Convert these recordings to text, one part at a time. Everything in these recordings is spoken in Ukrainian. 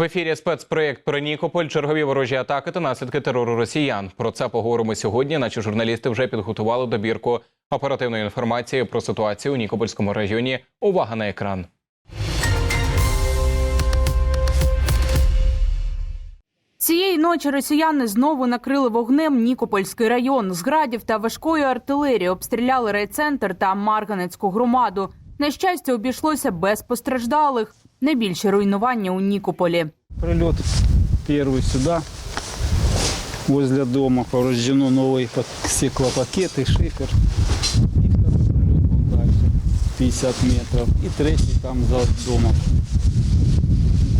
В ефірі спецпроєкт про Нікополь, чергові ворожі атаки та наслідки терору росіян. Про це поговоримо сьогодні. Наші журналісти вже підготували добірку оперативної інформації про ситуацію у Нікопольському районі. Увага на екран. Цієї ночі росіяни знову накрили вогнем Нікопольський район. З градів та важкої артилерії обстріляли райцентр та Марганецьку громаду. На щастя, обійшлося без постраждалих. Найбільше руйнування у Нікополі. Прилет первый сюда, возле дома, повреждено новые пак- стеклопакеты, шифер. И второй прилет был дальше, 50 метров. И третий там за домом.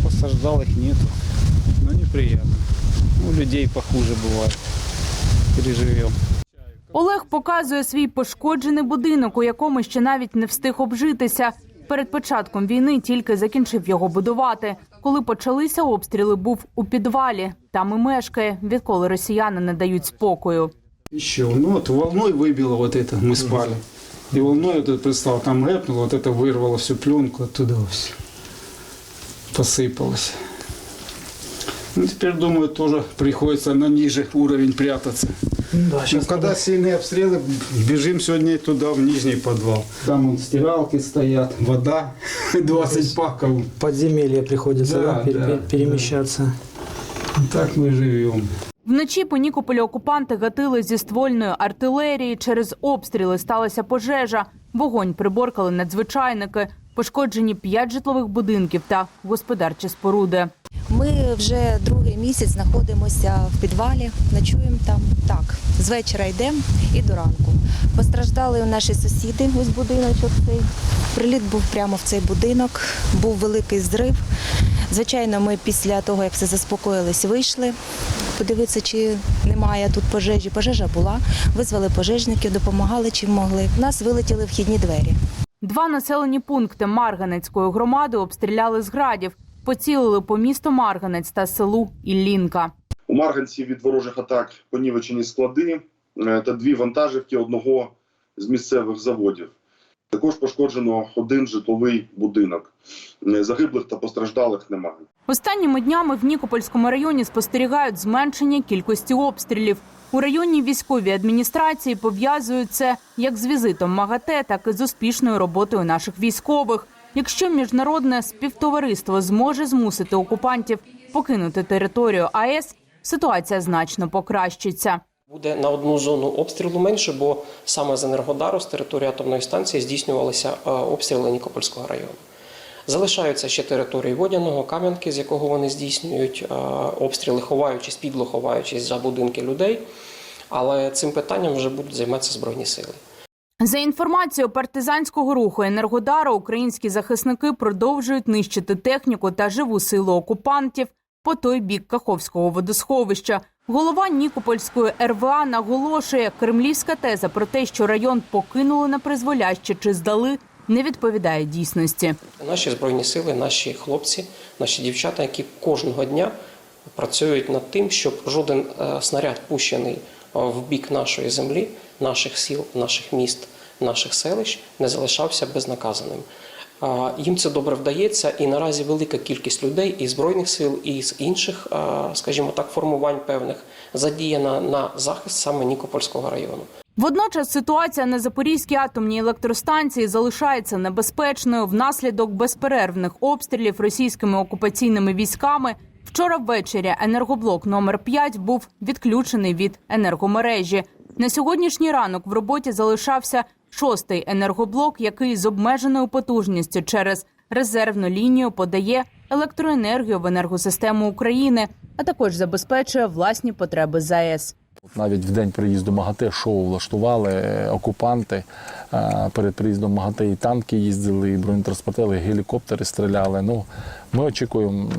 Постраждалых нету, но неприятно. У людей похуже бывает. Переживем. Олег показує свій пошкоджений будинок, у якому ще навіть не встиг обжитися. Перед початком війни тільки закінчив його будувати. Коли почалися обстріли, був у підвалі. Там і мешкає, відколи росіяни не дають спокою. Еще, ну вот волной выбило вот это, мы спали. И волной вот это, представь, там рэпнуло, вот это вырвало всю пленку оттуда все. Посыпалось. Ну, теперь, думаю, тоже приходится на ниже уровень прятаться. Да, Ну, когда сильные обстрелы, бежим сегодня туда, в нижний подвал. Там вон стиралки стоят, вода, 20 паков. подземелье приходится Да, да, пере- да, пере- перемещаться. Так мы живем. Вночі по Нікополі окупанти гатили зі ствольної артилерії. Через обстріли сталася пожежа. Вогонь приборкали надзвичайники. Пошкоджені п'ять житлових будинків та господарчі споруди. Ми вже другий місяць знаходимося в підвалі, ночуємо там. Так, з вечора йдемо і до ранку. Постраждали наші сусіди, ось будиночок цей. Приліт був прямо в цей будинок, був великий зрив. Звичайно, ми після того, як все заспокоїлись, вийшли. Подивитися, чи немає тут пожежі. Пожежа була. Визвали пожежників, допомагали чим могли. У нас вилетіли вхідні двері. Два населені пункти Марганецької громади обстріляли з градів. Поцілили по місту Марганець та селу Іллінка. У Марганці від ворожих атак понівечені склади е, та дві вантажівки одного з місцевих заводів. Також пошкоджено один житловий будинок. Е, Загиблих та постраждалих немає. Останніми днями в Нікопольському районі спостерігають зменшення кількості обстрілів. У районній військовій адміністрації пов'язують це як з візитом МАГАТЕ, так і з успішною роботою наших військових. Якщо міжнародне співтовариство зможе змусити окупантів покинути територію АЕС, ситуація значно покращиться. Буде на одну зону обстрілу менше, бо саме з Енергодару, з території атомної станції, здійснювалися е, обстріли Нікопольського району. Залишаються ще території Водяного, Кам'янки, з якого вони здійснюють е, обстріли, ховаючись, підло ховаючись за будинки людей. Але цим питанням вже будуть займатися Збройні сили. За інформацією партизанського руху Енергодара, українські захисники продовжують нищити техніку та живу силу окупантів по той бік Каховського водосховища. Голова Нікопольської РВА наголошує, кремлівська теза про те, що район покинули на призволяще чи здали, не відповідає дійсності. Наші збройні сили, наші хлопці, наші дівчата, які кожного дня працюють над тим, щоб жоден е, снаряд пущений в бік нашої землі, наших сіл, наших міст, наших селищ, не залишався безнаказаним. Їм це добре вдається, і наразі велика кількість людей і збройних сил, і з інших, скажімо так, формувань певних задіяна на захист саме Нікопольського району. Водночас ситуація на Запорізькій атомній електростанції залишається небезпечною внаслідок безперервних обстрілів російськими окупаційними військами. Вчора ввечері енергоблок номер 5 був відключений від енергомережі. На сьогоднішній ранок в роботі залишався шостий енергоблок, який з обмеженою потужністю через резервну лінію подає електроенергію в енергосистему України, а також забезпечує власні потреби ЗАЕС. Навіть в день приїзду МАГАТЕ шоу влаштували е, окупанти. Перед приїздом МАГАТЕ і танки їздили, і бронетранспортери, і гелікоптери стріляли. Ну, ми очікуємо,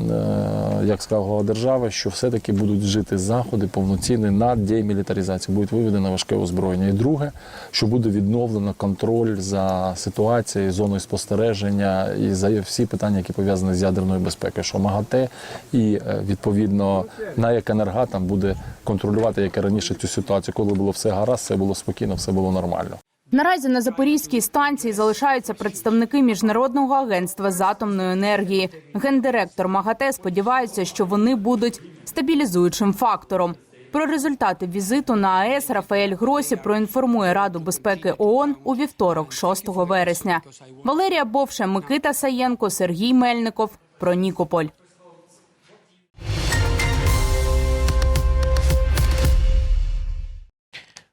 е, як сказав голова держави, що все-таки будуть жити заходи повноцінні на демілітаризацію, будуть виведено важке озброєння. І друге, що буде відновлено контроль за ситуацією, зоною спостереження і за всі питання, які пов'язані з ядерною безпекою. Що МАГАТЕ і е, відповідно НАЯК «Енерга» там буде контролювати, як і раніше цю ситуацію, коли було все гаразд, все було спокійно, все було нормально. Наразі на запорізькій станції залишаються представники міжнародного агентства з атомної енергії. Гендиректор МАГАТЕ сподівається, що вони будуть стабілізуючим фактором. Про результати візиту на АЕС Рафаель Гросі проінформує Раду безпеки ООН у вівторок, 6 вересня. Валерія Бовша, Микита Саєнко, Сергій Мельников. Про Нікополь.